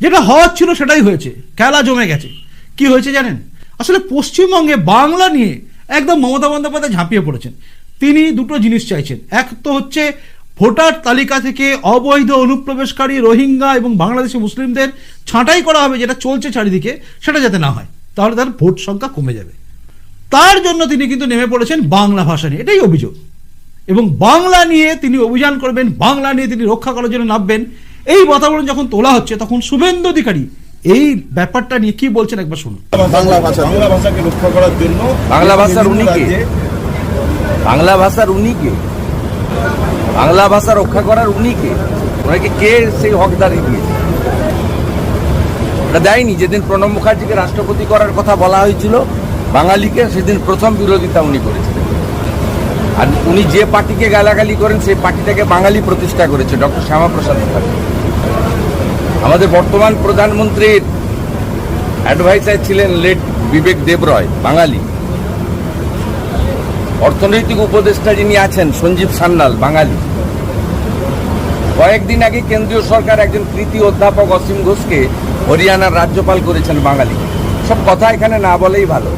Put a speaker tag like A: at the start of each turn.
A: যেটা হওয়ার ছিল সেটাই হয়েছে। খেলা জমে গেছে। কি হয়েছে জানেন? আসলে পশ্চিমবঙ্গে বাংলা নিয়ে একদম মমতা বন্দ্যোপাধ্যায় ঝাঁপিয়ে পড়েছেন। তিনি দুটো জিনিস চাইছেন। এক তো হচ্ছে, ভোটার তালিকা থেকে অবৈধ অনুপ্রবেশকারী, রোহিঙ্গা এবং বাংলাদেশি মুসলিমদের ছাঁটাই করা হবে যেটা চলছে চারিদিকে, সেটা যাতে না হয়। তাহলে তার ভোট সংখ্যা কমে যাবে। তার জন্য তিনি কিন্তু নেমে পড়েছেন বাংলা ভাষা নিয়ে। এটাই অভিযোগ। এবং বাংলা নিয়ে তিনি অভিযান করবেন, বাংলা নিয়ে তিনি রক্ষা করার জন্য নামবেন। এই বাতাবরণ যখন তোলা হচ্ছে তখন শুভেন্দু অধিকারী এই ব্যাপারটা নিয়ে কি বলছেন একবার শুনুন।
B: বাংলা ভাষা বাংলা ভাষাকে রক্ষা করার জন্য
C: বাংলা ভাষার উনি কে? বাংলা ভাষার উনি কে? বাংলা ভাষা রক্ষা করার উনি কে? ওনাকে কে সেই হকদারি দিয়েছে? ওটা দেয়নি। যেদিন প্রণব মুখার্জিকে রাষ্ট্রপতি করার কথা বলা হয়েছিল বাঙালিকে সেদিন প্রথম বিরোধিতা উনি করেছিলেন। আর উনি যে পার্টিকে গালাগালি করেন সেই পার্টিটাকে বাঙালি প্রতিষ্ঠা করেছে ডক্টর শ্যামাপ্রসাদ মুখার্জি। আমাদের বর্তমান প্রধানমন্ত্রীর অ্যাডভাইসার ছিলেন লেট বিবেক দেবরয়, বাঙালি। অর্থনৈতিক উপদেষ্টা যিনি আছেন, সঞ্জীব সান্যাল, বাঙালি। কয়েকদিন আগে কেন্দ্রীয় সরকার একজন কৃতি অধ্যাপক অসীম ঘোষকে হরিয়ানার রাজ্যপাল করেছেন বাঙালি। সব কথা এখানে না বলেই ভালো।